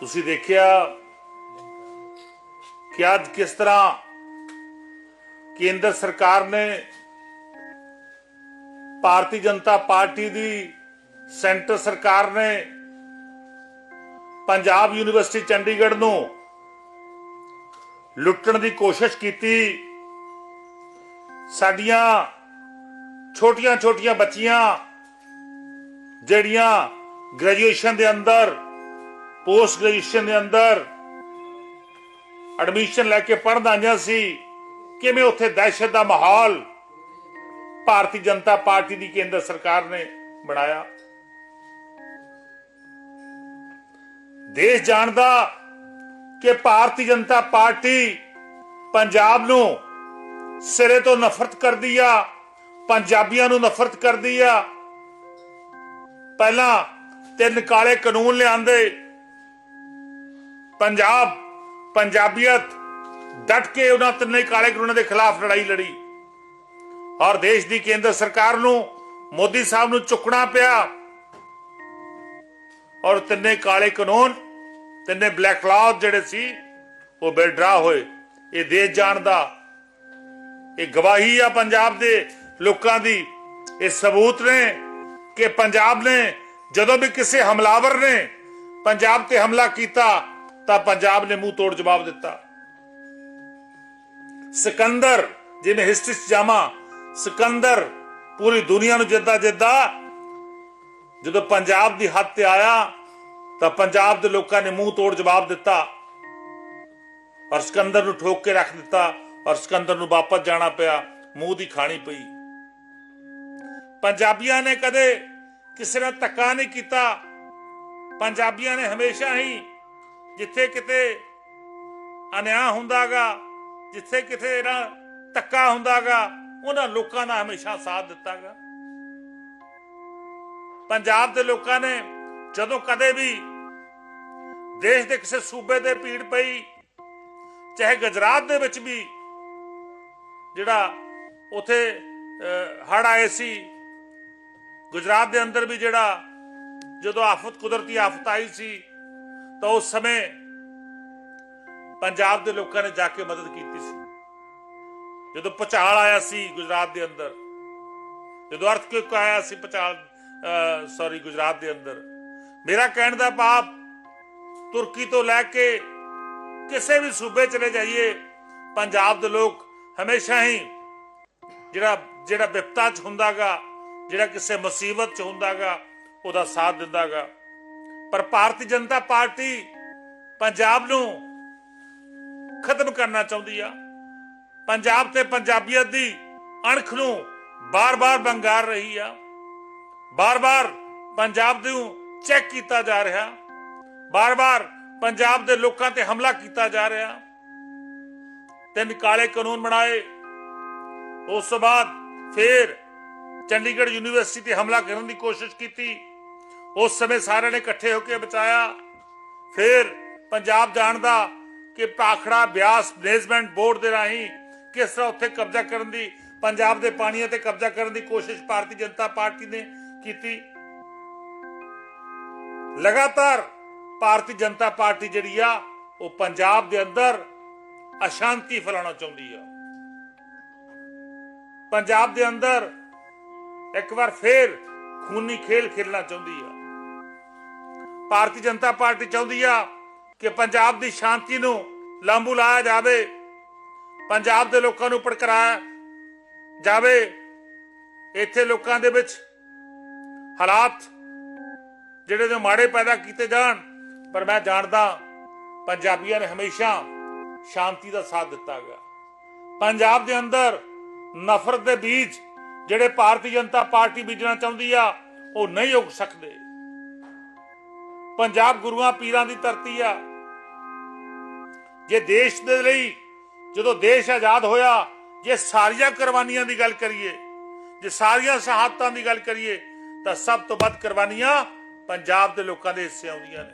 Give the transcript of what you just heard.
ਤੁਸੀਂ ਦੇਖਿਆ ਕਿ ਅੱਜ ਕਿਸ ਤਰ੍ਹਾਂ ਕੇਂਦਰ ਸਰਕਾਰ ਨੇ ਭਾਰਤੀ ਜਨਤਾ ਪਾਰਟੀ ਦੀ ਸੈਂਟਰ ਸਰਕਾਰ ਨੇ ਪੰਜਾਬ ਯੂਨੀਵਰਸਿਟੀ ਚੰਡੀਗੜ੍ਹ ਨੂੰ ਲੁੱਟਣ ਦੀ ਕੋਸ਼ਿਸ਼ ਕੀਤੀ। ਸਾਡੀਆਂ ਛੋਟੀਆਂ-ਛੋਟੀਆਂ ਬੱਚੀਆਂ ਜਿਹੜੀਆਂ ਗ੍ਰੈਜੂਏਸ਼ਨ ਦੇ ਅੰਦਰ ਪੋਸਟ ਗ੍ਰੈਜੂਏਸ਼ਨ ਦੇ ਅੰਦਰ ਐਡਮਿਸ਼ਨ ਲੈ ਕੇ ਪੜ੍ਹਨ ਆਇਆ ਸੀ। ਕਿਵੇਂ ਉੱਥੇ ਦਹਿਸ਼ਤ ਦਾ ਮਾਹੌਲ ਭਾਰਤੀ ਜਨਤਾ ਪਾਰਟੀ ਦੀ ਕੇਂਦਰ ਸਰਕਾਰ ਨੇ ਬਣਾਇਆ। ਦੇਸ਼ ਜਾਣਦਾ ਕਿ ਭਾਰਤੀ ਜਨਤਾ ਪਾਰਟੀ ਪੰਜਾਬ ਨੂੰ ਸਿਰੇ ਤੋਂ ਨਫ਼ਰਤ ਕਰਦੀ ਆ, ਪੰਜਾਬੀਆਂ ਨੂੰ ਨਫ਼ਰਤ ਕਰਦੀ ਆ। ਪਹਿਲਾਂ ਤਿੰਨ ਕਾਲੇ ਕਾਨੂੰਨ ਲਿਆਂਦੇ ਪੰਜਾਬ, ਪੰਜਾਬੀਅਤ ਡਟ ਕੇ ਉਹਨਾਂ ਤਿੰਨੇ ਕਾਲੇ ਕਾਨੂੰਨਾਂ ਦੇ ਖਿਲਾਫ ਲੜਾਈ ਲੜੀ। ਔਰ ਦੇਸ਼ ਦੀ ਕੇਂਦਰ ਸਰਕਾਰ ਨੂੰ, ਮੋਦੀ ਸਾਹਿਬ ਨੂੰ ਚੁੱਕਣਾ ਪਿਆ। ਔਰ ਤਿੰਨੇ ਕਾਲੇ ਕਾਨੂੰਨ, ਤਿੰਨੇ ਬਲੈਕ ਲਾਅ ਜਿਹੜੇ ਸੀ, ਉਹ ਬੇਡਰਾ ਹੋਏ। ਇਹ ਦੇਸ਼ ਜਾਣਦਾ ਇਹ ਗਵਾਹੀ ਆ ਪੰਜਾਬ ਦੇ ਲੋਕਾਂ ਦੀ। ਇਹ ਸਬੂਤ ਨੇ ਕਿ ਪੰਜਾਬ ਨੇ, ਜਦੋਂ ਵੀ ਕਿਸੇ ਹਮਲਾਵਰ ਨੇ ਪੰਜਾਬ ਤੇ ਹਮਲਾ ਕੀਤਾ ਤਾਂ ਪੰਜਾਬ ਨੇ ਮੂੰਹ ਤੋੜ ਜਵਾਬ ਦਿੱਤਾ। ਸਿਕੰਦਰ ਜਿਵੇਂ ਹਿਸਟਰੀ ਚ ਜਾਮਾ ਸਿਕੰਦਰ ਪੂਰੀ ਦੁਨੀਆ ਨੂੰ ਜਿੱਦਾਂ ਜਿੱਦਾਂ ਜਦੋਂ ਪੰਜਾਬ ਦੀ ਹੱਦ ਤੇ ਆਇਆ, ਤਾਂ ਪੰਜਾਬ ਦੇ ਲੋਕਾਂ ਨੇ ਮੂੰਹ ਤੋੜ ਜਵਾਬ ਦਿੱਤਾ। ਔਰ ਸਿਕੰਦਰ ਨੂੰ ਠੋਕ ਕੇ ਰੱਖ ਦਿੱਤਾ, ਔਰ ਸਿਕੰਦਰ ਨੂੰ ਵਾਪਸ ਜਾਣਾ ਪਿਆ, ਮੂੰਹ ਦੀ ਖਾਣੀ ਪਈ। ਪੰਜਾਬੀਆਂ ਨੇ ਕਦੇ ਕਿਸੇ ਨਾਲ ਧੱਕਾ ਨਹੀਂ ਕੀਤਾ। ਪੰਜਾਬੀਆਂ ਨੇ ਹਮੇਸ਼ਾ ਹੀ ਜਿੱਥੇ ਕਿਤੇ ਅਨਿਆਂ ਹੁੰਦਾਗਾ, ਜਿੱਥੇ ਕਿਤੇ ਨਾ ਧੱਕਾ ਹੁੰਦਾਗਾ, ਉਹਨਾਂ ਲੋਕਾਂ ਦਾ ਹਮੇਸ਼ਾ ਸਾਥ ਦਿੱਤਾਗਾ। ਪੰਜਾਬ ਦੇ ਲੋਕਾਂ ਨੇ ਜਦੋਂ ਕਦੇ ਵੀ ਦੇਸ਼ ਦੇ ਕਿਸੇ ਸੂਬੇ ਤੇ ਪੀੜ ਪਈ, ਚਾਹੇ ਗੁਜਰਾਤ ਦੇ ਵਿੱਚ ਵੀ ਜਿਹੜਾ ਉਥੇ ਹੜ ਆਏ ਸੀ, ਗੁਜਰਾਤ ਦੇ ਅੰਦਰ ਵੀ ਜਿਹੜਾ ਜਦੋਂ ਆਫਤ ਕੁਦਰਤੀ ਆਫਤ ਆਈ ਸੀ ਤਾਂ ਉਸ ਸਮੇਂ ਪੰਜਾਬ ਦੇ ਲੋਕਾਂ ਨੇ ਜਾ ਕੇ ਮਦਦ ਕੀਤੀ ਸੀ। ਜਦੋਂ ਪਚਾਲ ਆਇਆ ਸੀ ਗੁਜਰਾਤ ਦੇ ਅੰਦਰ, ਜਦੋਂ ਅਰਥਕੁਇਕ ਆਇਆ ਸੀ ਪਚਾਲ ਸੌਰੀ ਗੁਜਰਾਤ ਦੇ ਅੰਦਰ, ਮੇਰਾ ਕਹਿਣ ਦਾ ਭਾਵ ਤੁਰਕੀ ਤੋਂ ਲੈ ਕੇ ਕਿਸੇ ਵੀ ਸੂਬੇ ਚਲੇ ਜਾਈਏ, ਪੰਜਾਬ ਦੇ ਲੋਕ ਹਮੇਸ਼ਾ ਹੀ ਜਿਹੜਾ ਜਿਹੜਾ ਵਿਪਤਾ ਚ ਹੁੰਦਾਗਾ, ਜਿਹੜਾ ਕਿਸੇ ਮੁਸੀਬਤ ਚ ਹੁੰਦਾਗਾ, ਉਹਦਾ ਸਾਥ ਦਿੰਦਾਗਾ। ਪਰ ਭਾਰਤੀ ਜਨਤਾ ਪਾਰਟੀ ਪੰਜਾਬ ਨੂੰ ਖਤਮ ਕਰਨਾ ਚਾਹੁੰਦੀ ਆ। ਪੰਜਾਬ ਤੇ ਪੰਜਾਬੀਅਤ ਦੀ ਅਣਖ ਨੂੰ ਬਾਰ-ਬਾਰ ਬੰਗਾਰ ਰਹੀ ਆ। ਬਾਰ-ਬਾਰ ਪੰਜਾਬ ਨੂੰ ਚੈੱਕ ਕੀਤਾ ਜਾ ਰਿਹਾ। ਬਾਰ-ਬਾਰ ਪੰਜਾਬ ਦੇ ਲੋਕਾਂ ਤੇ ਹਮਲਾ ਕੀਤਾ ਜਾ ਰਿਹਾ। ਤਿੰਨ ਕਾਲੇ ਕਾਨੂੰਨ ਬਣਾਏ। ਉਸ ਤੋਂ ਬਾਅਦ ਫਿਰ ਚੰਡੀਗੜ੍ਹ ਯੂਨੀਵਰਸਿਟੀ ਤੇ ਹਮਲਾ ਕਰਨ ਦੀ ਕੋਸ਼ਿਸ਼ ਕੀਤੀ। ਉਸ ਸਮੇਂ ਸਾਰਿਆਂ ਨੇ ਇਕੱਠੇ ਹੋ ਕੇ ਬਚਾਇਆ। ਫਿਰ ਪੰਜਾਬ ਜਾਣ ਦਾ ਕਿ ਭਾਖੜਾ ਬਿਆਸ ਮੈਨੇਜਮੈਂਟ ਬੋਰਡ ਦੇ ਰਾਹੀਂ ਕਿਸ ਤਰ੍ਹਾਂ ਉੱਥੇ ਕਬਜ਼ਾ ਕਰਨ ਦੀ, ਪੰਜਾਬ ਦੇ ਪਾਣੀਆਂ ਤੇ ਕਬਜ਼ਾ ਕਰਨ ਦੀ ਕੋਸ਼ਿਸ਼ ਭਾਰਤੀ ਜਨਤਾ ਪਾਰਟੀ ਨੇ ਕੀਤੀ। ਲਗਾਤਾਰ ਭਾਰਤੀ ਜਨਤਾ ਪਾਰਟੀ ਜਿਹੜੀ ਆ, ਉਹ ਪੰਜਾਬ ਦੇ ਅੰਦਰ ਅਸ਼ਾਂਤੀ ਫੈਲਾਉਣਾ ਚਾਹੁੰਦੀ ਆ। ਪੰਜਾਬ ਦੇ ਅੰਦਰ ਇੱਕ ਵਾਰ ਫੇਰ ਖੂਨੀ ਖੇਲ ਖੇਲਣਾ ਚਾਹੁੰਦੀ ਆ। ਭਾਰਤੀ ਜਨਤਾ ਪਾਰਟੀ ਚਾਹੁੰਦੀ ਆ ਕਿ ਪੰਜਾਬ ਦੀ ਸ਼ਾਂਤੀ ਨੂੰ ਲਾਂਬੂ ਲਾਇਆ ਜਾਵੇ, ਪੰਜਾਬ ਦੇ ਲੋਕਾਂ ਨੂੰ ਪੜਕਰਾਇਆ ਜਾਵੇ। ਇੱਥੇ ਲੋਕਾਂ ਦੇ ਵਿੱਚ ਹਾਲਾਤ ਜਿਹੜੇ ਨੇ ਮਾੜੇ ਪੈਦਾ ਕੀਤੇ ਜਾਣ, ਪਰ ਮੈਂ ਜਾਣਦਾ ਪੰਜਾਬੀਆਂ ਨੇ ਹਮੇਸ਼ਾ ਸ਼ਾਂਤੀ ਦਾ ਸਾਥ ਦਿੱਤਾ ਗਿਆ ਪੰਜਾਬ ਦੇ ਅੰਦਰ ਨਫ਼ਰਤ ਦੇ ਬੀਜ ਜਿਹੜੇ ਭਾਰਤੀ ਜਨਤਾ ਪਾਰਟੀ ਬੀਜਣਾ ਚਾਹੁੰਦੀ ਆ, ਉਹ ਨਹੀਂ ਉੱਗ ਸਕਦੇ। ਪੰਜਾਬ ਗੁਰੂਆਂ ਪੀਰਾਂ ਦੀ ਧਰਤੀ ਆ। ਜੇ ਦੇਸ਼ ਦੇ ਲਈ ਜਦੋਂ ਦੇਸ਼ ਆਜ਼ਾਦ ਹੋਇਆ, ਜੇ ਸਾਰੀਆਂ ਕੁਰਬਾਨੀਆਂ ਦੀ ਗੱਲ ਕਰੀਏ, ਜੇ ਸਾਰੀਆਂ ਸ਼ਹਾਦਤਾਂ ਦੀ ਗੱਲ ਕਰੀਏ, ਤਾਂ ਸਭ ਤੋਂ ਵੱਧ ਕੁਰਬਾਨੀਆਂ ਪੰਜਾਬ ਦੇ ਲੋਕਾਂ ਦੇ ਹਿੱਸੇ ਆਉਂਦੀਆਂ ਨੇ।